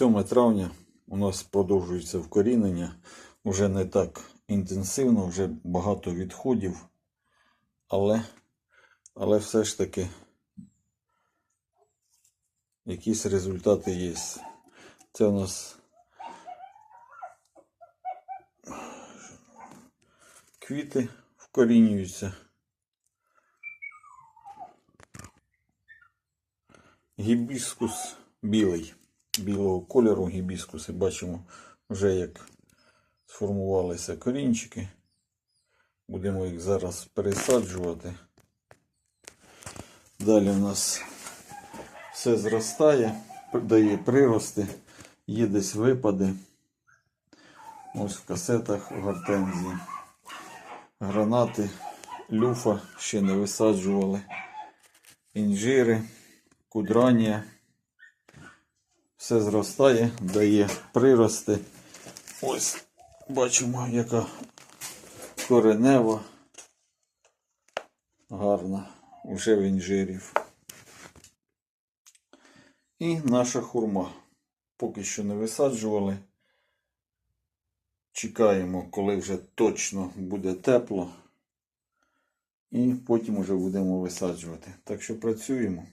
7 травня у нас продовжується вкорінення. Уже не так інтенсивно, вже багато відходів, але, але все ж таки якісь результати є. Це у нас квіти вкорінюються. Гібіскус білий, білого кольору гібіскуси. Бачимо вже як сформувалися корінчики. Будемо їх зараз пересаджувати. Далі у нас все зростає, дає прирости, є десь випади. Ось в касетах гортензії. Гранати, люфа ще не висаджували. Інжири, кудранія. Все зростає, дає прирости. Ось бачимо, яка коренева. Гарна. Уже в інжирів. І наша хурма. Поки що не висаджували. Чекаємо, коли вже точно буде тепло. І потім вже будемо висаджувати. Так що працюємо.